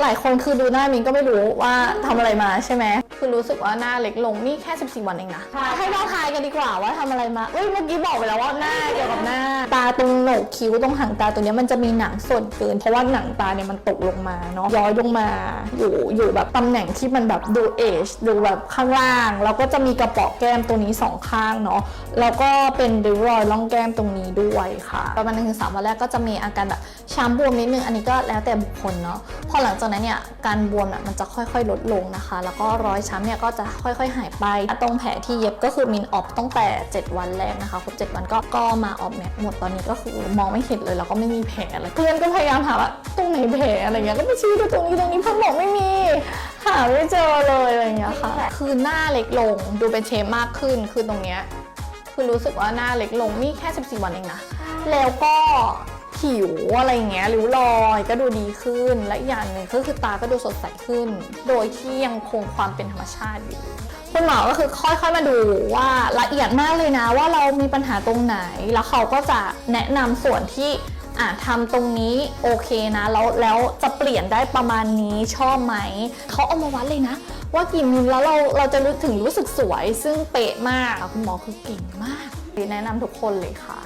หลายคนคือดูหน้ามินก็ไม่รู้ว่าทำอะไรมาใช่ไหมคือรู้สึกว่าหน้าเล็กลงนี่แค่ 14 วันเองนะให้เราทายกันดีกว่าว่าทำอะไรมาเอ้ยเมื่อกี้บอกไปแล้วว่าหน้าเกี่ยวกับหน้า ตาตรงโหนกคิ้วตรงหางตาตัวนี้มันจะมีหนังส่วนเกิน เพราะว่าหนังตาเนี่ยมันตกลงมาเนาะย้อยลงมาอยู่อยู่แบบตำแหน่งที่มันแบบดูเอจดูแบบข้างล่าง แล้วก็จะมีกระเป๋อแก้มตรงนี้สองข้างเนาะแล้วก็เป็นริ้วรอยร่องแก้มตรงนี้ด้วยค่ะ ประมาณหนึ่งถึงสามวันแรกก็จะมีอาการแบบช้ำบวมนิดนึงอันนี้ก็แล้วแต่บุคคลเนาะพอหลังจากนั้นเนี่ยการบวมมันจะค่อยๆ ลดลงนะคะ แล้วก็รอยช้ำเนี่ยก็จะค่อยๆ หายไปตรงแผลที่เย็บก็คือมินออฟตั้งแต่ 7 วันแรกนะคะครบ7 วันก็ก็มาออฟแม็กหมดตอนนี้ก็คือมองไม่เห็นเลยแล้วก็ไม่มีแผลอะไรเพื่อนก็พยายามหาว่าตรงไหนแผลอะไรเงี้ยก็ไปชี้ดูตรงนี้ตรงนี้เพื่อนบอกไม่มีหาไม่เจอเลยอะไรเงี้ยค่ะ คือหน้าเล็กลงดูเป็นเชฟมากขึ้นคือตรงเนี้ยคือรู้สึกว่าหน้าเล็กลงนี่แค่ 14 วันเองนะแล้วก็ ผิวอะไรเงี้ยริ้วรอยก็ดูดีขึ้น และอีกอย่างหนึ่งก็คือตาก็ดูสดใสขึ้น โดยที่ยังคงความเป็นธรรมชาติอยู่คุณหมอก็คือค่อยๆมาดูว่าละเอียดมากเลยนะว่าเรามีปัญหาตรงไหน แล้วเขาก็จะแนะนำส่วนที่อะทำตรงนี้โอเคนะแล้วแล้วจะเปลี่ยนได้ประมาณนี้ชอบไหมเขาเอามาวัดเลยนะ ว่ากี่มิลแล้วเราเราจะรู้ถึงรู้สึกสวย ซึ่งเป๊ะมากคุณหมอคือเก่งมากแนะนำทุกคนเลยค่ะ